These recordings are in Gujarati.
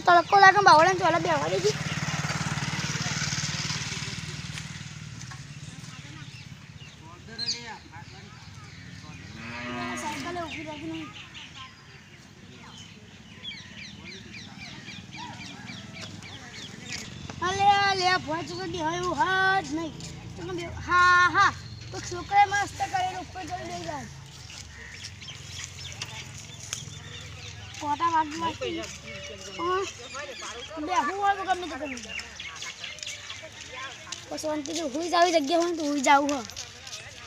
તડકો લાગે, બાવળાને ચોલા બેવા દેજી. લે હા હા. તો છોકરા મસ્ત કરેલું, ઉપર જઈ જાય. કોટા વાગમાં બે હું હોય તો ગમે તે. કરી દે પછી શાંતિથી હુઈ જાવ જગ્યા હોય ને તો હુઈ જાવ હો.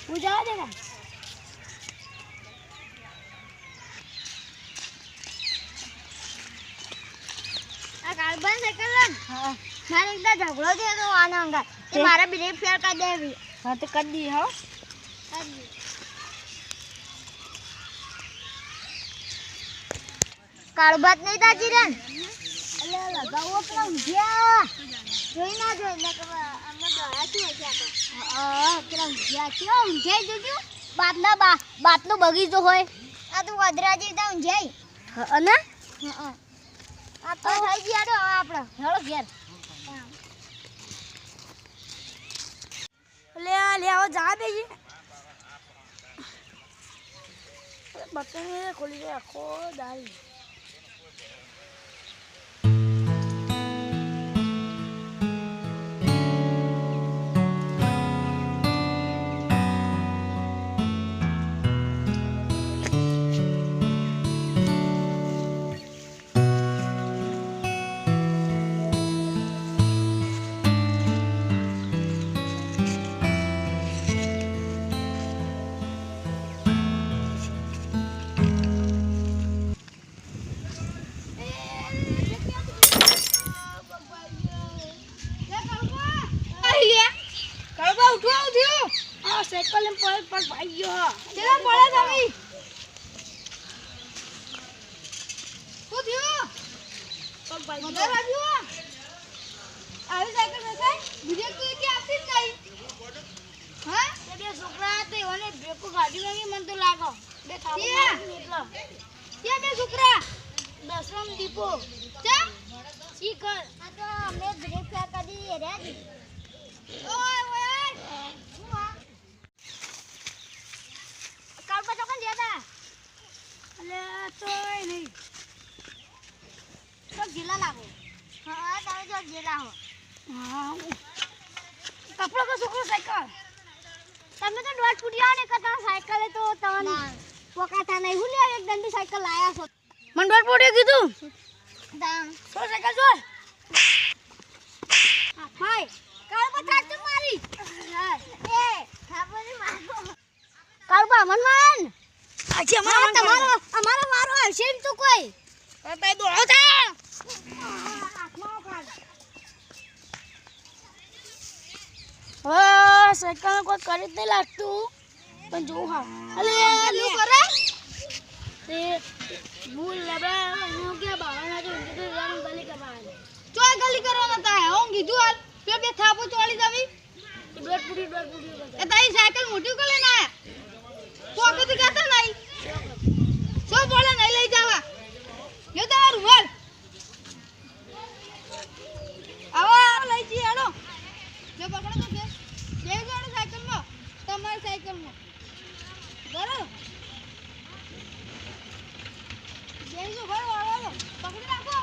હુઈ જવા દે ને? કાર્બન સાયકલ હા. મારે એકદા ઝઘડો થયો તો આના અંગા તે તે? મારે બ્રેક ફેર કરી દેવી. હા તો કરી દઈએ હો. કાળભાત નહીં તાજી રે. એટલે લગાવો કે ઊંઘ્યા જોઈ ના જોઈ ને કે અમે દોડા હશે આ પેલા ઊંઘ્યા છે? ઊંઘ્યા જોજો બાતના બા બાતનો બગીચો હોય. આ તું વદરા જેવી ઊંઘ્યા અને? આ તો થઈ ગયા આપણે હેળો ઘેર. લે આ લે આવો જા દેજે બટન ખોલી દે આખો દારી ઉઠો ઉઠ્યો. આ સાયકલ એમ પર પર ભાઈ ગયો. ચલા પડે તમે? શું થયું? પગ ભાઈ ગયો. આવ્યો આવી સાયકલ નખાય બીજે કોઈ કે આપતી જ નહીં? હા? એ બે છોકરા હતા એવાને બ્રેકો ગાડી વાગી મને તો લાગો. બે થાપો મારી એટલો. કે બે છોકરા? દસમ દીપો. ચા શીખર આ તો અમે બ્રેક કરી રહ્યા ઓય ઓય શું આ કાળબા ચોકન જ્યાં અલે તોય નહીં તો ગીલા લાગો. હા તમે જો ગીલા હો. કપડો કો છોકરો સાયકલ. તમે તો દોઢ ફૂટ્યા ને કતા સાયકલ તો તમને પોકાતા નહીં. હું લે એક દંડી સાયકલ લાયા છો. મને ડોર પોડ્યો કીધું. દામ સો સાયકલ જો હાય કાળ બતા તું મારી. એ ખાબરી મારો. કાળબા મન મન આજે હા તમારો અમારો વારો આવશે એમ તો કોઈ. તો દોડો થા હા સાયકલ કોઈ કરી જ નહીં લાગતું. પણ જો હા. અલે લે કરે તે ભૂલ લેબા હું કે બાવાના તો ઊંધી તો જાનું ગલી કબાલ ચોય ગલી કરવાના તા હું કીધું હાલ પેલો બે થાપો ચોળી જવી ડોર પૂરી ડોર પૂરી એ તારી સાયકલ મોટી કરી લઈને પકડી રાખો.